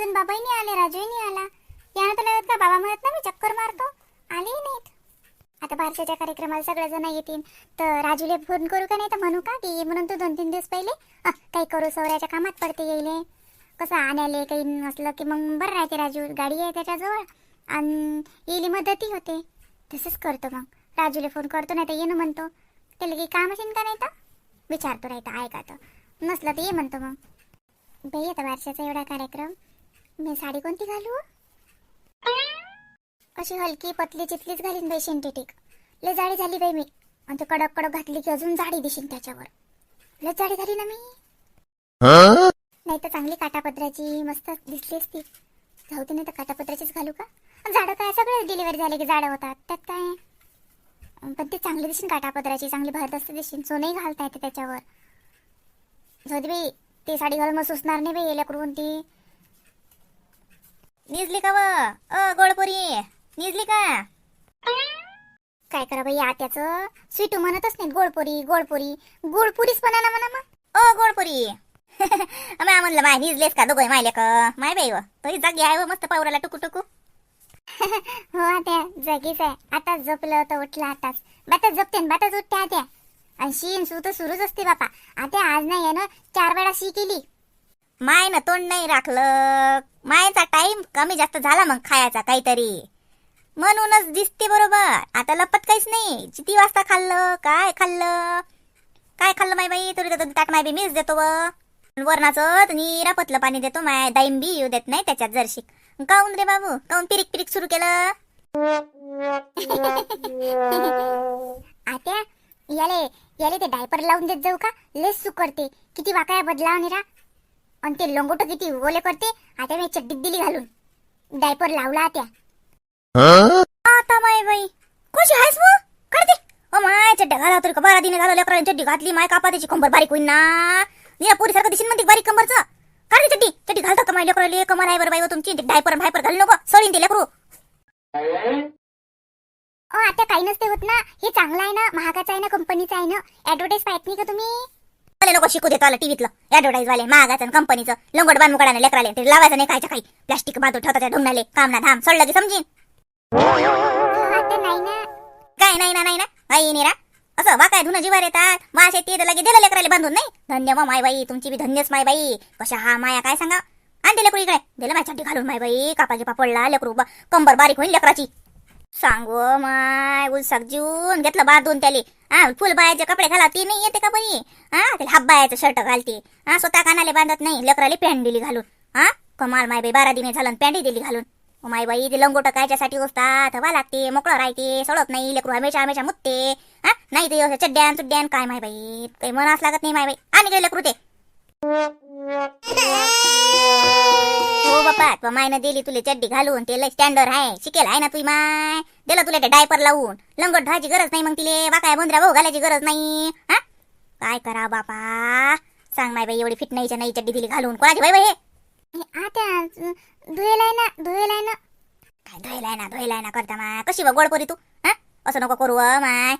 अजून बाबाही नाही आले राजूही नाही आला. यानं तर येत का बाबा म्हणत ना मी चक्कर मारतो? आलेही नाहीत. आता बारशाच्या कार्यक्रमाला सगळेजण येतील तर राजूले फोन करू का नाही तर म्हणू का की म्हणून तू दोन तीन दिवस पहिले काही करू सवऱ्याच्या कामात पडते येईले कसं आणायला काही नसलं की मग बरं राहते राजू गाडी आहे त्याच्याजवळ. आणि येईल मदतही होते. तसंच करतो मग. राजूला फोन करतो नाही तर येणं म्हणतो. त्याला काही काम असेल का नाही तर? विचारतो नाही तर तर. नसलं तर ये म्हणतो मग. बाई आता बारशाचा एवढा कार्यक्रम. मी साडी कोणती घालू? अशी हलकी पतली चितलीच घालीन बाई शेंटेटिक लय जाडी झाली बाई मी. आणि ते कडक कडक घातली की अजून जाडी दिशीन त्याच्यावर. लय जाडी झाली ना मी. नाही तर चांगली काटापत्राची मस्त दिसली असती. जाऊ दे नाही तर काटापत्राचीच घालू का? झाडं काय सगळे डिलिव्हरी झाले की झाडं होतात. त्यात काय? पण ते चांगली दिसेन काटापत्राची चांगली भरदस्त दिसेन. सोनही घालता येते त्याच्यावर. जाऊ दे बाई ती साडी घालून मग सुचणार नाही बाई लेकरून ती निजली का व अ गोडपुरी. निजली का काय करा बाई आत्याचं? स्वीटू म्हणतच नाही गोडपुरी गोडपुरी. गोडपुरीच म्हणा ना म्हणा मग. ओ गोडपुरी. माय म्हणलं माय निजलेस का दोघं मायले का माय बाई व. तरी जागी आहे व मस्त पावराला टुकू टुकू हो आत्या जागीच आहे. आता झोपलं तर उठलं आताच. बाता झोपते बाताच उठते आत्या. आणि शीन सू तर सुरूच असते बापा. आता आज नाही आहे ना? चार वेळा शी केली. माय ना तोंड नाही राखलं. मायचा टाइम कमी जास्त झाला मग खायचा काहीतरी. म्हणूनच दिसते बरोबर. आता लपत काहीच नाही. किती वाजता खाल्लं? काय खाल्लं? काय खाल्लं माय बाई? तुरी देतो ताट माय बी मीच देतो व. वरणाचं निरा पतलं पाणी देतो माय. दाईम बी येऊ देत नाही त्याच्यात जरशी. काऊन रे बाबू? काऊन पिरिक पिरिक सुरू केलं? आत्या याले याले ते डायपर लावून देत जाऊ का? लेस सुकरते किती वाकाया बदलाव निरा. आणि ते लंगोट किती ओले करते आता मी चड्डीत दिली घालून. डायपर लावला आत्या आता माय बाई. कशी आहेस मग? काढते ओ माय चड्ड्या घाला तरी का? बारा दिने घालवल्या लेकरांनी चड्डी घातली माय कापा त्याची कंबर बारीक होईन ना. निरा पोरी सारखं दिसेल म्हणते बारीक कंबरचं. ती चड्डी. चड्डी घालता का माय लेकराले? कमर आहे बरं बाई व तुमची. डायपर भायपर घालू नको. सळीन ते लेकरू. ओ आता काही नसते होत ना. हे चांगलं आहे ना महागाचं आहे ना कंपनीचं आहे ना. ऍडव्हर्टाईज पाहत नाही का तुम्ही? मला नको शिकू देतो आला टीव्हीतलं. ऍडव्हर्टाईज वाले महागाचं कंपनीचं लंगोट बांधून लेकराले ते लावायचं नाही खायचं काही. प्लास्टिक बांधून ठेवता त्या ढोंगणाले काम ना धाम. सोडलं की समजीन. नाही ना काय नाही ना. नाही ना बाई असं वा काय धुणं जीवार येतात. माशे ते लगेच दिलं लेकराले बांधून नाही? धन्य वा माय बाई तुमची बी धन्यच माय बाई कशा हा माया काय सांगा? आण ते लेकरू इकडे. दिलं माझ्या घालून माय बाई कापाची पापडला लेकरू कंबर बारीक होईल लेकराची. सांगू माय उलसाक जीवन घेतलं बांधून त्याले. हा फुल बायाचे कपडे घाला ती नाही येते का बरी? हा त्याला हाफ बायाचं शर्ट घालते. हा स्वतः कानाले बांधत नाही लेकराले पॅन्ट दिली घालून. हा कमाल माय बाई बारा दिने झालं पॅन्टी दिली घालून. माय बाई ते लंगोट कायच्यासाठी असतात हवा लागते मोकळं राहते सोडत नाही लेकरू हमेशा हमेशा मुतते. हा नाही ते चड्ड्यान चुड्ड्यान काय माय बाई काही मनास लागत नाही माय बाई. आणि काय लेकरू ते. हो बापा तुला मायनं दिली तुला चड्डी घालून ते लय स्टँडर्ड आहे. शिकेल आहे ना तुझी माय? दिलं तुला ते डायपर लावून. लंगोट धुवायची गरज नाही मग तिले. वाकाय बोंद्र्या भाऊ घालायची गरज नाही. हा? काय करा बापा? सांग माय बाई एवढी फिट नाहीच्या नाही चड्डी दिली घालून. कोणाची बाई बाई हे? आता धुयलाय ना धुयलाय ना. काय धुयलाय ना धुयलाय ना करता माय? कशी बा गोडपोरी तू हा? असं नको करू व माय.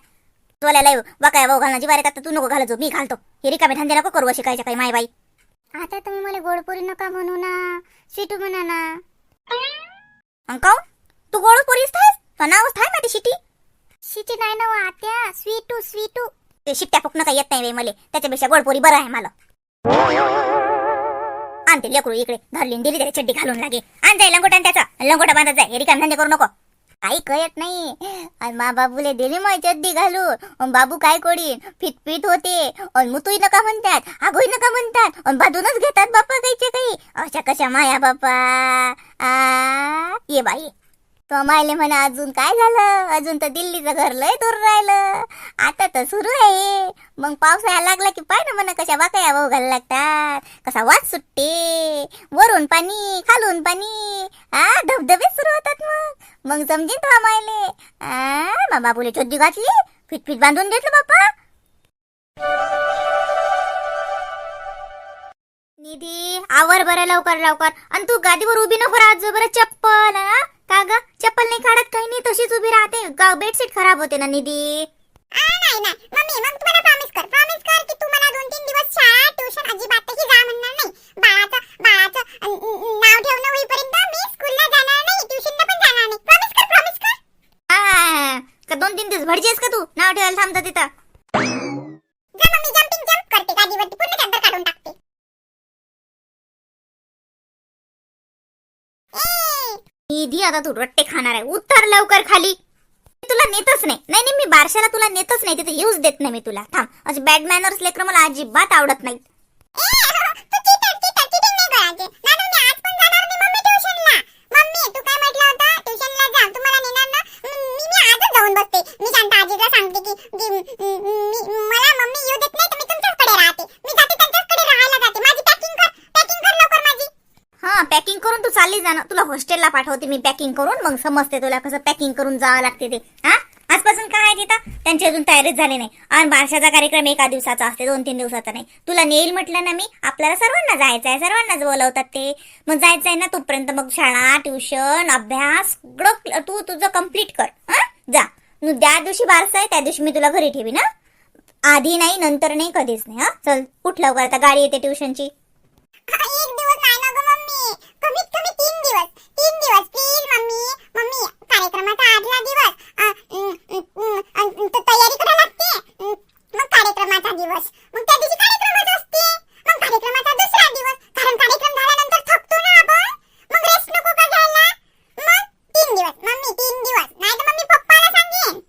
तुला लय वाकाय भाऊ घालणं जिवार येतात तर तू नको घालतो मी घालतो. हे रिकामे धंदे नको करू शिकायच्या काही माय बाई. आता तुम्ही मला गोडपुरी नका म्हणू ना स्वीटू म्हणा ना. अंकाव तू गोडपुरी थास तो नावच थाय माझी शिटी. शिटी नाही ना हो, आत्या स्वीटू स्वीटू. ते शिट्ट्या फुकणं काही येत नाही बाई मला त्याच्यापेक्षा गोडपुरी बरं आहे मला. आणते लेकरू इकडे धरली दिली तरी चड्डी घालून लागे. आण जाय लंगोटा त्याचा. लंगोटा बांधत जाय हे रिकाम धंदे करू नको. काही कळत नाही. मा बाबूले दिली मग चड्डी घालून. बाबू काय कोडी फितफित होते. अन मुतुई नका म्हणतात. आगोई नका म्हणतात. अन बाजूनच घेतात बाप्पा काहीचे काही. अशा कशा माया बाप्पा आ ये बाई. तो मायले म्हणा अजून काय झालं? अजून तर दिल्लीचं घर लय दूर राहिलं. आता तर सुरू आहे. मग पावसाळा लागला की पाय ना म्हणा कशा बाकाया भाऊ घालायला लागतात. कसा वास सुटते. वरून पाणी खालून पाणी. आ धबधबे सुरू होतात मग. मग समजेन तो मायले. आ मा बाबूले चोद्दी घातली. फिट फिट बांधून घेतलं बाप्पा. निधी आवर बरं लवकर लवकर. आणि तू गादीवर उभी नको राहत बरं चप्पल हा? का ग? चप्पल नाही काढत काही नाही तशीच उभी राहते. ग- बेडशीट खराब होते ना निधी. आ, नाही नाही मम्मी मग तू मला प्रॉमिस कर. प्रॉमिस कर की तू मला दोन तीन दिवस शाळा ट्युशन अजिबातही जा म्हणणार नाही. बाळाचं बाळाचं अं, अं, नाव ठेवणं होईपर्यंत मी स्कूलला जाणार नाही ट्युशनला पण जाणार नाही. प्रॉमिस कर प्रॉमिस कर. आ, का दोन तीन दिवस भडजीस का तू? नाव ठेवायला थांबता तिथं. आता तू रट्टे खाणार आहे. उतर लवकर खाली. मी तुला नेतच नाही. नाही नाही मी बारशाला तुला नेतच नाही. तिथे येऊच देत नाही मी तुला. थांब. असे बॅड मॅनर्स लेकर मला अजिबात आवडत नाहीत. घरी जाणं. तुला हॉस्टेलला पाठवते मी पॅकिंग करून मग समजते तुला कसं पॅकिंग करून जावं लागते ते. हा? आजपासून काय आहे तिथं? त्यांची अजून तयारीच झाली नाही. आणि बारशाचा कार्यक्रम एका दिवसाचा असते दोन तीन दिवसाचा नाही. तुला नेईल म्हटलं ना मी आपल्याला सर्वांना जायचं आहे सर्वांनाच बोलवतात ते. मग जायचं आहे ना तोपर्यंत मग शाळा ट्युशन अभ्यास सगळं तू तुझं कंप्लीट कर. हा? जा. त्या दिवशी बारसा आहे त्या दिवशी मी तुला घरी ठेवी ना आधी नाही नंतर नाही कधीच नाही हा? चल उठ लवकर आता गाडी येते ट्युशनची एक दिवस कमीत कमी तीन दिवस. Please mummy. मम्मी, कार्यक्रमाचा आदला दिवस. अ, अं, अं, अं, त- तयारी करा लागते. अं, मग कार्यक्रमाचा दिवस. मग त्या दिवशी कार्यक्रमच असते. मग कार्यक्रमाचा दुसरा दिवस. कारण कार्यक्रम झाल्यानंतर थकतो ना आपण. मग रेस्ट नको का घ्यायला? मग तीन दिवस. मम्मी, तीन दिवस. नाही तर मम्मी पप्पाला सांगेन.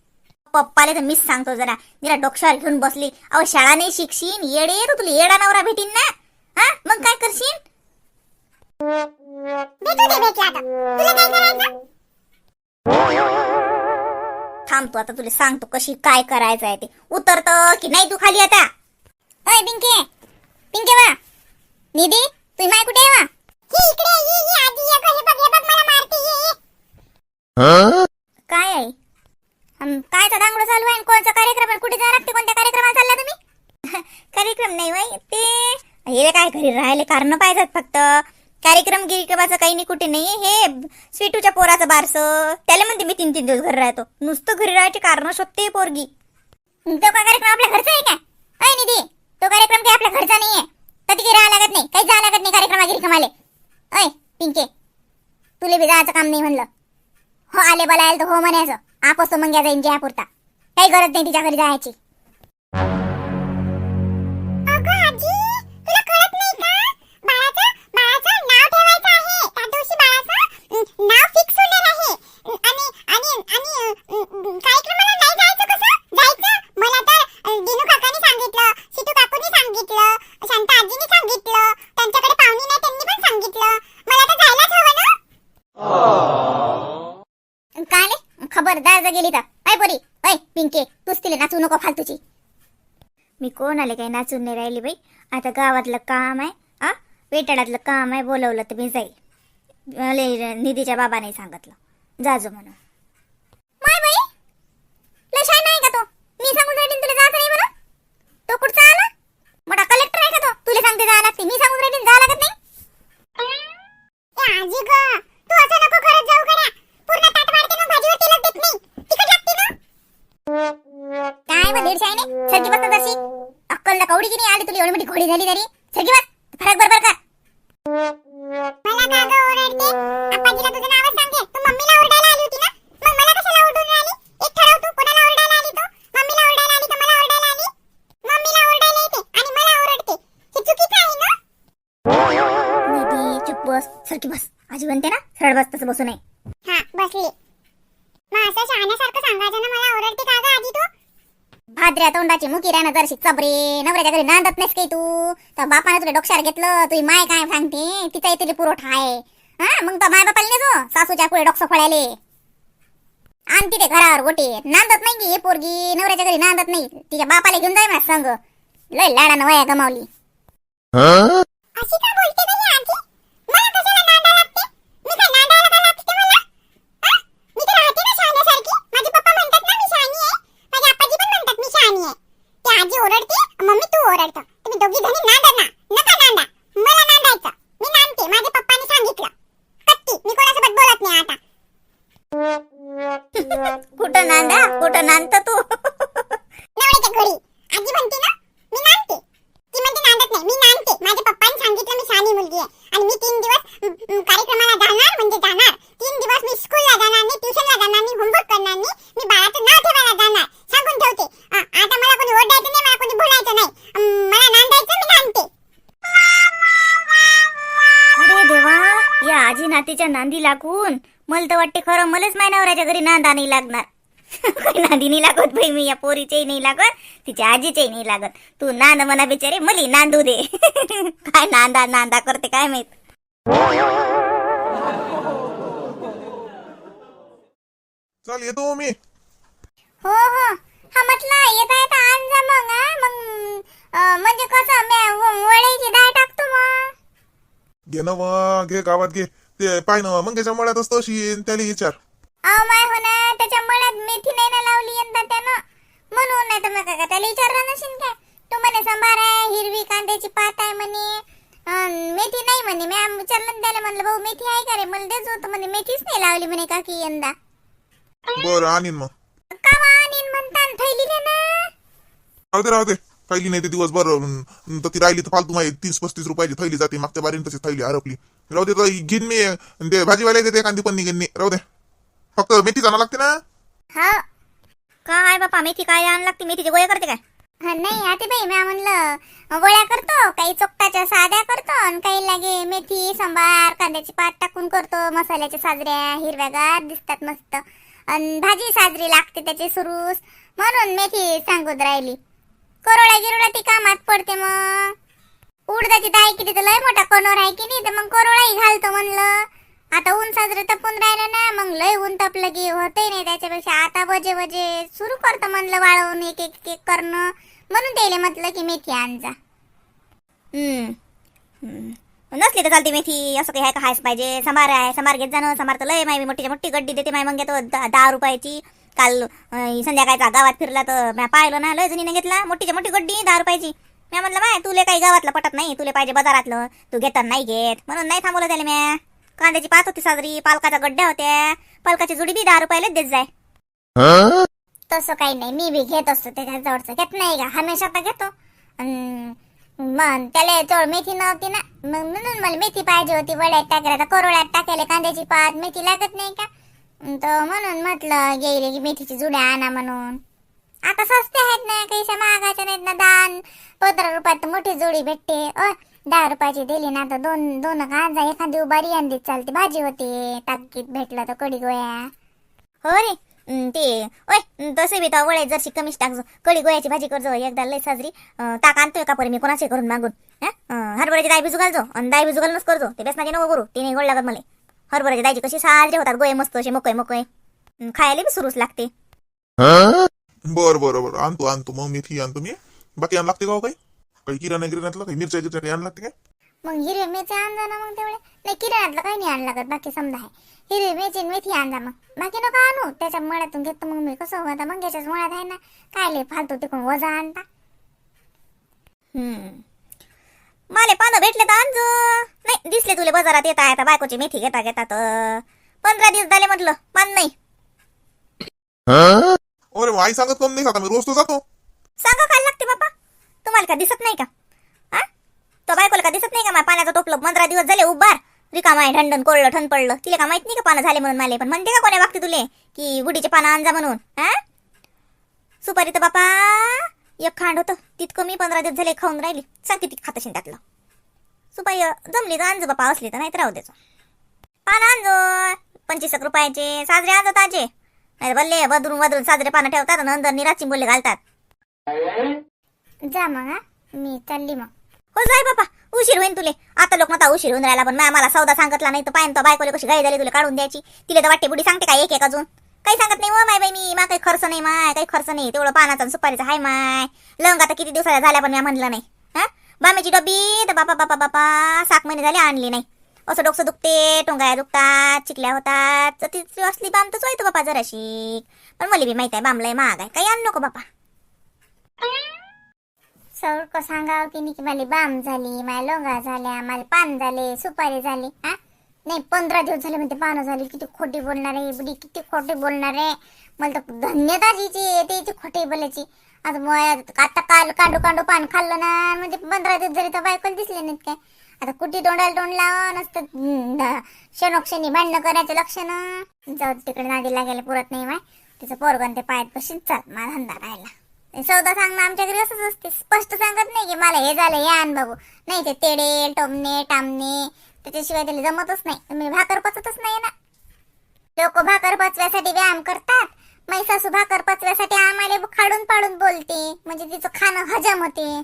पप्पाले तर मीच सांगतो जरा जरा डोक्यावर घेऊन बसली अहो शाळा नाही शिकशील येडे तू तुला येडा नवरा भेटीन ना हा मग काय करशील दे तुला काय करायचं? थांबतो आता तुला सांगतो कशी काय करायचं आहे ते. उतरत की नाही तू खाली आता? अय पिंके. पिंके वा निधी तुम्ही माय कुठे आहे वा काय आहे काय कायचा दांगडो चालू आहे कोणचा कार्यक्रम आहे? कुठे जा राहते कोणत्या कार्यक्रमात चालला तुम्ही? कार्यक्रम नाही वय ते हे काय घरी राहिले कारण पाहिजेत फक्त. कार्यक्रम गिरिक्रमाचं काही नाही कुठे नाही. हे स्वीटूच्या पोराचं बारस. त्याला म्हणते मी तीन तीन दिवस घरी राहतो. नुसतं घरी राहायचे कारण शोधते पोरगी. तो कार्यक्रम आपल्या घरचा आहे का? अय निधी तो कार्यक्रम काही आपल्या घरचा नाहीये. कधी काही राहा लागत नाही काही जा लागत नाही कार्यक्रमा गिरिक्रमाले अय पिंके तुले बी जायचं काम नाही म्हणलं. हो आले बोलायला तर हो म्हणायचं. आपस तो मंग्या जाईन जयापुरता काही गरज नाही तिच्या घरी जायची. कोण आले काही नाचून नाही राहिली बाई. आता गावातलं काम आहे आ? वेटाळ्यातलं काम आहे बोलवलं तर मी जाईल. निधीच्या बाबाने सांगितलं. जाजो म्हणून. माय बाई नाही का तो? मी सांगून राहिली तुला नाही म्हणून. तो कुठचा आला? मोठा कलेक्टर आहे का तो? तुला सांगते जायला लागते. मी सांगून राहिली जायला लागत नाही. आजी ग तू असं नको करत जाऊ गड्या. पूर्ण ताट वाढते भाजीवर तेलच देत नाही. तिखट लागते ना. काय मग दीडशे आहे ने सरकी अक्कल कवडी की नाही आली तुला एवढी मोठी घोडी झाली तरी सरकी बस फरक बरोबर मला का ग ओरडते आपाजीला तुझं नावच सांगे तू मम्मीला ओरडायला आली होती ना? मग मला कशाला ओरडून राहिली? एक ठरव तू कोणाला ओरडायला आली तू? मम्मीला ओरडायला आली का मला ओरडायला आली? मम्मीला ओरडायला येते आणि मला ओरडते. हे चुकीचं आहे ना? निधी चुप बस सरकी बस. आजी म्हणते ना? सरळ बस तसं बसू नये हा बसली मग असं शहाण्यासारखं सांगायचं ना मला ओरडते का ग आजी तू तोंडाची मुकी राहणं जरशी चबरे नवऱ्याच्या घरी नांदत नाहीस काही तू. तर बापाने तुला डोक्यावर घेतलं तुझी माय काय सांगते? तिचा तुला पुरवठा आहे. हा मग तर माय बापाला नेजो सासूच्या पुढे डोकं फळायले आणते ते घरावर गोटे. नांदत नाही की हे पोरगी नवऱ्याच्या घरी नांदत नाही. तिच्या बापाला घेऊन जाय माझ्या संग. लय लाडानं वया गमावली. अशी का बोलते गं ही आजी मला कशाला नांदा लागते मी काय नांदायला का लागते मला हा? मी तर राहते ना शहाण्यासारखी माझे पप्पा म्हणतात ना मी शहाणी आहे माझे आपाजी पण म्हणतात मी शहाणी आहे ती आजी ओरडते मम्मी तू ओरडत तुम्ही दोघी जणी नांदा ना नका नांदा मला नांदायचं मी नांदते माझ्या पप्पानी सांगितलं कत्ती मी कोणासोबत बोलत नाही आता कुठं नांदा? कुठं नांदत तू? घडी आजी म्हणते ना मी नांदते. ती म्हणते नांदत नाही मी नांदते. माझ्या पप्पांनी सांगितलं मी शहाणी मुलगी आहे. आणि मी तीन दिवस कार्यक्रमाला जाणार म्हणजे जाणार. तीन दिवस मी स्कूलला जाणार नाही ट्युशनला जाणार नाही होमवर्क करणार नाही. मी बाळाचं नाव ठेवायला जाणार. सांगून ठेवते. आता मला कोणी ओरडायचं नाही मला कोणी बोलायचं नाही. मला नांदायचं मी नांदते. अरे देवा या आजी नातीच्या नांदी लागून मला तर वाटते खरं मलाच माय नवऱ्याच्या घरी नांदा नाही लागणार. नांदी नाही लागत बाई मी या पोरीच्याही नाही लागत तिच्या आजीच्याही नाही लागत. तू नांद म्हणा बिचारे मली नांदू दे. काय नांदा नांदा करते काय माहीत? चल येतो मी. हो हो. हा म्हटलं येता येता आण जा मग हा. मग अं, म्हणजे कसं मी व- वड्याची डाळ टाकतो मग. घे ना मग घे गावात घे. ते ना मंगेच्या मळ्यात असतो अशी त्याला विचार. अहो माय हो ना त्याच्या मळ्यात मेथी नाही ना लावली यंदा त्यानं? म्हणून नाही तर मग काय त्याला विचारलं नशील काय? तू म्हणे संभार आहे हिरवी कांद्याची पात आहे म्हणे. अन् मेथी नाही म्हणे. मी आम- विचारलं ना त्याला म्हणलं भाऊ मेथी आहे का रे? मला देच होतं म्हणे. मेथीच नाही लावली म्हणे काकी यंदा. बरं आणीन मग. का आणीन म्हणता थैली दे ना? राहते राहते थैली नाही ते दिवसभर तर ती राहिली तर फालतू माहिती. तीस पस्तीस रुपयाची थैली जाते. मागच्या बारीन तशी थैली हरपली. राहू दे तर घेईन मी. ते भाजीवाल्या देते कांदी पण निघेन राहू दे. फक्त मेथी जाणं लागते ना? हा. काय बापा मेथी काय आण लागते? मेथीचे गोळ्या करते काय? हा, नाही आता बाई मी म्हणलं गोळ्या करतो काही चोपटाच्या साध्या करतो आणि काही लागे मेथी सांबार कांद्याची पात टाकून करतो मसाल्याच्या साजऱ्या हिरव्यागार दिसतात मस्त. आणि भाजी साजरी लागते त्याची सुरूस. म्हणून मेथी सांगून राहिली. करोळ्या गिरोळ्या ती कामात पडते मग. उडदाची दाय किती तर लय मोठा कणोर आहे की नाही तर मग करोळाही घालतो म्हणलं. आता ऊन साजरं तपून राहिलं ना मग लय ऊन तपलं की होतही नाही त्याच्यापेक्षा. आता बजे बजे सुरू करतं म्हणलं वाळवून एक एक एक करणं. म्हणून त्याला म्हटलं की मेथी आणजा. नसली तर चालते मेथी. असं काही आहे का? हायच पाहिजे. समार आहे. समार घेत जाणं समार तर लय माय मोठी मोठी गड्डी देते माय मग घेतो द- दहा रुपयाची. काल संध्याकाळी संध्याकाळचा गावात फिरला तर म्या पाहिलं ना लय जणीने घेतला मोठीच्या मोठी गड्डी दहा रुपयाची. मी म्हणलं माय तुले काही गावातलं पटत नाही तुले पाहिजे बाजारातलं. तू घेताना नाही घेत. म्हणून नाही थांबवलं त्याला म्या. कांद्याची पात होती साजरी पालकाच्या गड्ड्या होत्या. पालकाची जुडी बी दहा रुपयालाच देत जाय. तसं काही नाही मी बी घेत असतो त्याच्या जवळचं घेत नाही का? हमेशा तर घेतो. मग त्याला जवळ मेथी नव्हती ना. मग म्हणून मला मेथी पाहिजे होती वड्यात टाकायला. कोरोड्यात टाकायला कांद्याची पात मेथी लागत नाही का? तर म्हणून म्हटलं गेले की मेथीची जुड्या आणा म्हणून. आता स्वस्त आहेत ना कैसे महागाच्या नाहीत ना दान पंधरा रुपयात मोठी जोडी भेटते. अ दहा रुपयाची दिली ना तर दोन दोन गांजा एखादी उभारी आणली चालते भाजी होते. ताकीत भेटलं तर कडी गोया हो रे. ते ओय तसे बी तर वळे जरशी कमीच टाकजो कडी गोळ्याची भाजी करजो एकदा लय साजरी. ताक आणतोय का परी मी कोणाचे करून मागून? हं? हरभऱ्याची दाय भिजू घालजो आणि दाय भिजू घालूनच करजो ते बेसनाचे नको करू ते नाही गोड लागत मला. हरभऱ्याची दायची कशी साजरे होतात गोळे मस्त असे मोकळे मोकळे. खायला बी सुरूच लागते. बर बरं बरं. आणतो आणतो. मग मेथी आणतो मी. बाकी आण लागते का हो काही? काही किराणा गिराण्यातलं काही? मिरच्या गिरच्या काही आण लागते काय? मग हिरवे मेथी आणजा ना मग तेवढे. नाही किराण्यातलं काही नाही आण लागत. बाकी समजा आहे. हिरवी मेथी आणि मेथी आणजा मग. बाकी नको आणू. त्याच्या मळ्यातून घेतो मग मी. कसं होता? मग याच्याच मळ्यात आहे ना. काय लय फालतू तिकडून वजा आणता. हम्म. माले पानं भेटले तर आणजो नाही दिसले तुले बाजारात येता येता बायकोची मेथी घेता घेता तर. पंधरा दिवस झाले म्हटलं पान नाही. अरे आई सांगत कोण नाही का? मी रोज तो जातो. सांगा काय लागते बापा तुम्हाला का दिसत नाही का? हा? तो बायकोला का दिसत नाही का? मा पाण्याचं टोपलं पंधरा दिवस झाले उभार. रिकामा आहे ढंडन कोरडलं ठण पडलं. तिला का माहीत नाही का पानं झाले म्हणून मला पण म्हणते का कोण्या वागते तुले? की गुडीचे पानं आणजा म्हणून. हा? सुपारी तर बापा एक खांड होतं. तितकं मी पंधरा दिवस झाले खाऊन राहिली. सांग किती खातशीन त्यातलं सुपारी अं, जमली तर आणजो बापा असली तर नाही तर राहू द्यायचं पानं आणजो पंचवीस रुपयाचे साजरे आणजो ताजे नाही बल्ले बदरून बदरून साजरे पानं ठेवतात आणि नंतर निराची बोलले घालतात. जा मग मी चालली मग. हो जाय बापा उशीर होईन तुले. आता लोक नव्हता उशीर होऊन राहिला पण मला सौदा सांगितला नाही तर पाहिजे तो बायकोले कशी गाई झाली तुला काढून द्यायची. तिला तर वाटते बुडी सांगते का एक एक अजून. काही सांगत नाही हो माय बाई मी मा काही खर्च नाही माय काही खर्च नाही. तेवढं पानाचा आणि सुपारीचा हाय माय. लंग आता किती दिवसाला झाल्या पण मी म्हणलं नाही. हा? बामेची डबी? तर बापा बापा बापा सात महिने झाले आणली नाही. असं डोकं दुखते टोंगाया दुखतात चिकल्या होतात. तर ती असली बाम तर चोयतो बापा जराशी. पण मला बी माहीत आहे बामलाय महाग आहे. काही आणू नको बापा. सौर सांगाव की निकी की मला बाम झाली माझ्या लोंगा झाल्या मला पान झाले सुपारी झाली. हा? नाही पंधरा दिवस झाले म्हणते पानं झाली किती खोटी बोलणार आहे बुडी किती खोटी बोलणार आहे. मला तर धन्यता तिची येते हिची खोटी बोलायची. आता आता काल कांडू कांडू पान खाल्लं ना म्हणजे पंधरा दिवस झाले तर बायकोला दिसले नाहीत काय. आता कुठे तोंडाला तोंड लावा नसतं क्षणोक्षणी भांडणं करायचं लक्षण जाऊ तिकडे नादी लागायला पुरत नाही माय तिचं पोरगण ते पायात बसून चाल माझा धंदा राहिला सौदा सांगणं आमच्या घरी असंच असते. स्पष्ट सांगत नाही की मला हे झालं हे आण बघू नाही ते तेडे टोमणे टामणे. त्याच्याशिवाय त्याला जमतच नाही. म्हणजे भाकर पचतच नाही ना. लोक भाकर पचव्यासाठी व्यायाम करतात. मै सासू भाकर पचव्यासाठी आम्हाला खाडून पाडून बोलते. म्हणजे तिचं खाणं हजम होते.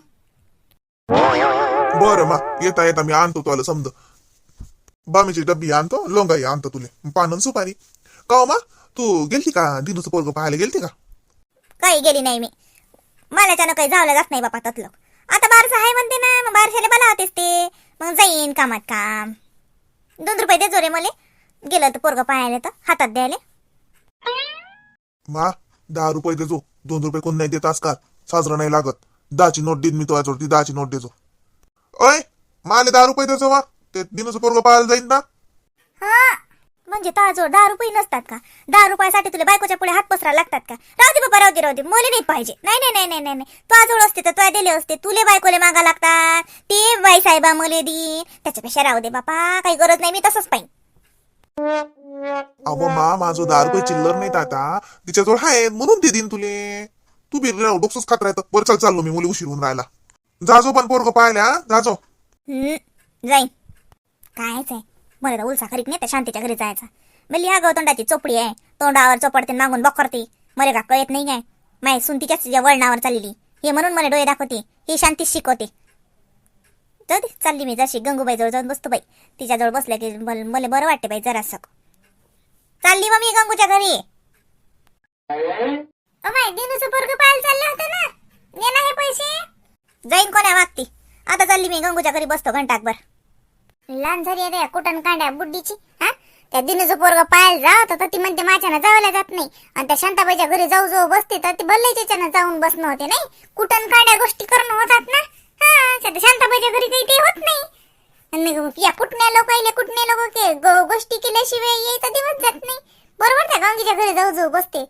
बरं मा येता येता मी आणतो तुला समज. बामीची डब्बी आणतो लोंगाई आणतो तुले. पानन सुपारी. का मा तू गेलती का? दिनूचं पोरग पाहायला गेलती का? काही गेली नाही मी. मला त्यानं काही जावलं जात नाही बापा ततलं आता बारसं आहे म्हणते ना मग बारशाला मला होतेच ते. मग जाईन कामात काम. दोन रुपये दे जोरे मले. गेलं तर पोरग पाहायला तर हातात द्यायला. मा दहा रुपये देजो दोन रुपये कोण नाही देत आजकाल. साजरा नाही लागत. दहाची नोट देईन मी तो ती दहाची नोट देजो अय माले दहा रुपये देजो वा ते दिनूचं पोरग पाहायला जाईन ना. हा म्हणजे ताजोड दहा रुपये नसतात का? दहा रुपयासाठी तुला बायकोच्या पुढे हात पसरा लागतात का? राहू दे बाबा राहू दे राहू दे. मोले नाही पाहिजे. नाही नाही नाही नाही नाही. नाही ताजोड असते तर तुला दिले असते. तुले बायकोले मागा लागतात. ते बाई साहेबा मले दी. त्याच्यापेक्षा राहू दे बापा. काही गरज नाही मी तसंच पाहिजे अहो मा माझं दहा रुपये चिल्लर नाहीत आता. तिच्याजवळ आहे म्हणून ते देईन तुले. तू बी राहू डोकसंच खात राहतं. बरं चल चाललो मी. मुली उशीर होऊन राहिला. जाजो पण पोरग पाहिल्या जाजो. जाईन. कायच आहे. मला उलसा करीत नाही त्या शांतीच्या घरी जायचा. म्हणली हा गवतोंडाची चोपडी आहे. तोंडावर चोपडते मागून बखरते. मला का कळत नाही आहे माय सुन तुझ्या तिच्या वळणावर चाललेली हे म्हणून मला डोळे दाखवते. ही शांती शिकवते. जाऊ दे चालली मी जशी गंगूबाईजवळ जाऊन बसतो बाई. तिच्याजवळ बसल्या की मला बरं वाटते बाई जरासं. चालली मग मी गंगूच्या घरी. अमाय दिनूचं ना? हे पैसे? जाईन कोण्या वागती आता चालली मी गंगूच्या घरी बसतो घंटाकभर. लहान झाली आहे त्या कुटण कांड्या बुड्डीची हा? त्या दिनूचं पोरग पाहायला जावं तर ती म्हणते माझ्यानं जावल्या जात नाही. आणि त्या शांताबाईच्या घरी जाऊ जाऊ बसते तर ती बल्लेच्यानं जाऊन बसणं होते नाही? कुटण कांड्या गोष्टी करणं होतात ना? हा शांताबाईच्या घरी काही ते होत नाही. या कुठण्या लोक आले कुठण्या लोक के गोष्टी केल्याशिवाय यायचा दिवस जात नाही. बरोबर त्या गांगीच्या घरी जाऊ जाऊ बसते.